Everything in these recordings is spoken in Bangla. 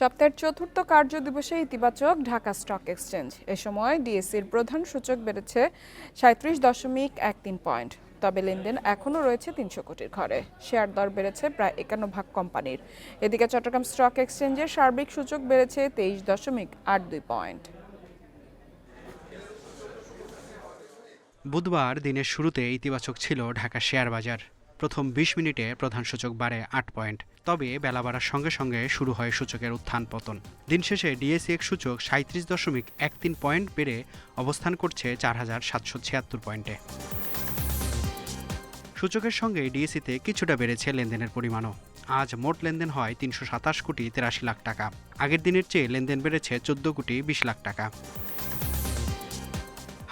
সপ্তাহের চতুর্থ কার্য দিবসে ইতিবাচক ঢাকা স্টক এক্সচেঞ্জ। এ সময় ডিএসসির প্রধান সূচক বেড়েছে সাঁত্রিশ দশমিক এক তিন পয়েন্ট। তবে লেনদেন এখনও রয়েছে তিনশো কোটির ঘরে। শেয়ার দর বেড়েছে প্রায় একান্ন ভাগ কোম্পানির। এদিকে চট্টগ্রাম স্টক এক্সচেঞ্জের সার্বিক সূচক বেড়েছে তেইশ দশমিক আট দুই পয়েন্ট। বুধবার দিনের শুরুতে ইতিবাচক ছিল ঢাকা শেয়ার বাজার। প্রথম বিশ মিনিটে প্রধান সূচক বাড়ে আট পয়েন্ট। তবে বেলা বাড়ার সঙ্গে সঙ্গে শুরু হয় সূচকের উত্থান পতন। দিন শেষে ডিএসিএক্স সূচক সাঁত্রিশ দশমিক এক তিন পয়েন্ট বেড়ে অবস্থান করছে চার হাজার সাতশো ছিয়াত্তর পয়েন্টে। সূচকের সঙ্গে ডিএসিতে কিছুটা বেড়েছে লেনদেনের পরিমাণও। আজ মোট লেনদেন হয় তিনশো সাতাশ কোটি তেরাশি লাখ টাকা। আগের দিনের চেয়ে লেনদেন বেড়েছে চোদ্দ কোটি বিশ লাখ টাকা।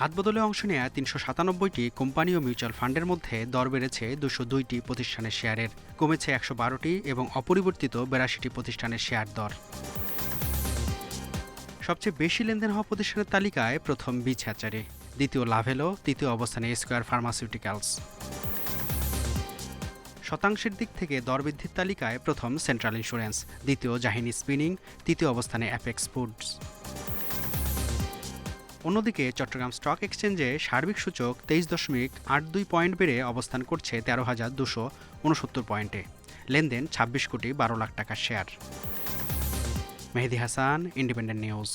হাত বদলে অংশ নেয়া তিনশো সাতানব্বইটি কোম্পানি ও মিউচুয়াল ফান্ডের মধ্যে দর বেড়েছে দুশো দুইটি প্রতিষ্ঠানের শেয়ারের। কমেছে একশো বারোটি এবং অপরিবর্তিত বেরাশিটি প্রতিষ্ঠানের শেয়ার দর। সবচেয়ে বেশি লেনদেন হওয়া প্রতিষ্ঠানের তালিকায় প্রথম বিচ হ্যাচারি, দ্বিতীয় লাভেলো তৃতীয় অবস্থানে স্কোয়ার ফার্মাসিউটিক্যালস। শতাংশের দিক থেকে দরবৃদ্ধির তালিকায় প্রথম সেন্ট্রাল ইন্স্যুরেন্স, দ্বিতীয় জাহিনী স্পিনিং, তৃতীয় অবস্থানে অ্যাপেক্স ফুডস। অন্যদিকে চট্টগ্রাম স্টক এক্সচেঞ্জে সার্বিক সূচক তেইশ দশমিক আট দুই পয়েন্ট বেড়ে অবস্থান করছে তেরো হাজার দুশো উনসত্তর পয়েন্টে। লেনদেন ছাব্বিশ কোটি বারো লাখ টাকার share. Mehedi Hasan independent news